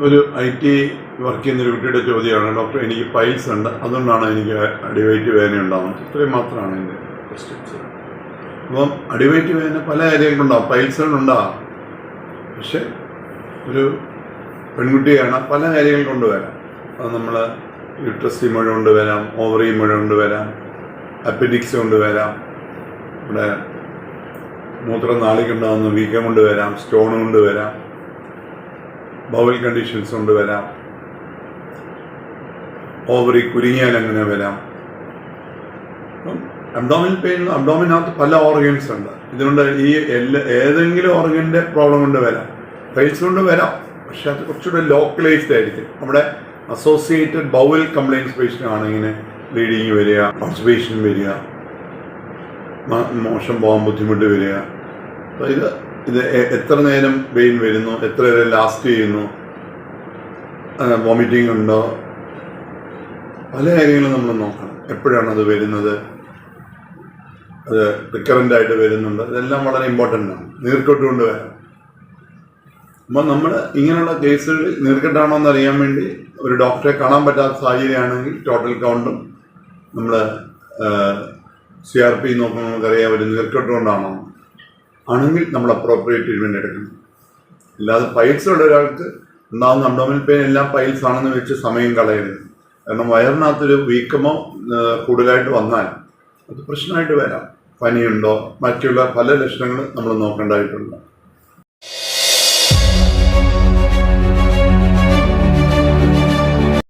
ഒരു I T work ചെയ്യുന്ന ഒരു കുട്ടിയുടെ ചോദ്യമാണ്. ഡോക്ടർ എനിക്ക് പൈൽസ് ഉണ്ട്. അതുകൊണ്ടാണ് എനിക്ക് അടിവയറ്റ് വേദന ഉണ്ടാവുന്നത്. ഇത്രയും മാത്രമാണ് എന്റെ ക്വസ്റ്റ്യൻസ് അപ്പം അടിവയറ്റ് വേദന പല കാര്യങ്ങളുണ്ടാവും പൈൽസുകളുണ്ടാവും പക്ഷെ ഒരു പെൺകുട്ടിയാണ് പല കാര്യങ്ങൾ കൊണ്ടുവരാം. അത് നമ്മൾ യുട്രസി മുഴ കൊണ്ടുവരാം ഓവറി മുഴ കൊണ്ടുവരാം അപ്പൻഡിക്സ് കൊണ്ടുവരാം നമ്മുടെ മൂത്രം നാളിക്കുണ്ടാകുന്ന വീക്കം കൊണ്ടുവരാം സ്റ്റോൺ കൊണ്ടുവരാം ബൗൽ കണ്ടീഷൻസ് കൊണ്ട് വരാം. ഓവറി കുരുങ്ങിയാൽ അങ്ങനെ വരാം? അബ്ഡോമിൻ പെയിൻ അബ്ഡോമിനകത്ത് പല ഓർഗൻസ് ഉണ്ട്. ഇതുകൊണ്ട് ഈ എല്ലാ ഏതെങ്കിലും ഓർഗന്റെ പ്രോബ്ലം കൊണ്ട് വരാം. പെയിൻസ് കൊണ്ട് വരാം. പക്ഷെ അത് കുറച്ചുകൂടെ ലോക്കലൈസ്ഡ് ആയിരിക്കും. നമ്മുടെ അസോസിയേറ്റഡ് ബൗൽ കംപ്ലൈൻസ് പേഷ്യന്റ് ഇങ്ങനെ ബ്ലീഡിങ് വരിക കോൺസ്റ്റിപ്പേഷൻ വരിക മോശം പോകാൻ ബുദ്ധിമുട്ട് വരിക. അപ്പോൾ ഇത് ഇത് എത്ര നേരം പെയിൻ വരുന്നു? എത്ര നേരം ലാസ്റ്റ് ചെയ്യുന്നു? വോമിറ്റിംഗ് ഉണ്ടോ? പല കാര്യങ്ങളും നമ്മൾ നോക്കണം. എപ്പോഴാണ് അത് വരുന്നത്? അത് റിക്കറന്റ് ആയിട്ട് വരുന്നുണ്ട്? ഇതെല്ലാം വളരെ ഇമ്പോർട്ടന്റ് ആണ്. നീർക്കെട്ട് കൊണ്ട് വരാം. അപ്പം നമ്മൾ ഇങ്ങനെയുള്ള കേസുകളിൽ നീർക്കെട്ടാണോ എന്ന് അറിയാൻ വേണ്ടി ഒരു ഡോക്ടറെ കാണാൻ പറ്റാത്ത സാഹചര്യമാണെങ്കിൽ ടോട്ടൽ കൗണ്ടും നമ്മൾ സി ആർ പി നോക്കുമ്പോൾ നമുക്കറിയാം ഒരു നീർക്കെട്ട് കൊണ്ടാണോ ആണെങ്കിൽ നമ്മൾ അപ്രോപ്രിയേറ്റ് ട്രീറ്റ്മെന്റ് എടുക്കണം. അല്ലാതെ പൈൽസ് ഉള്ള ഒരാൾക്ക് ഉണ്ടാകുന്ന അബ്ഡോമിനൽ പെയിൻ എല്ലാം പൈൽസ് ആണെന്ന് വെച്ച് സമയം കളയരുത്. കാരണം വയറിനകത്തൊരു വീക്കമോ കൂടുതലായിട്ട് വന്നാൽ അത് പ്രശ്നമായിട്ട് വരാം. പനിയുണ്ടോ? മറ്റുള്ള പല ലക്ഷണങ്ങൾ നമ്മൾ നോക്കേണ്ടതായിട്ടുണ്ട്.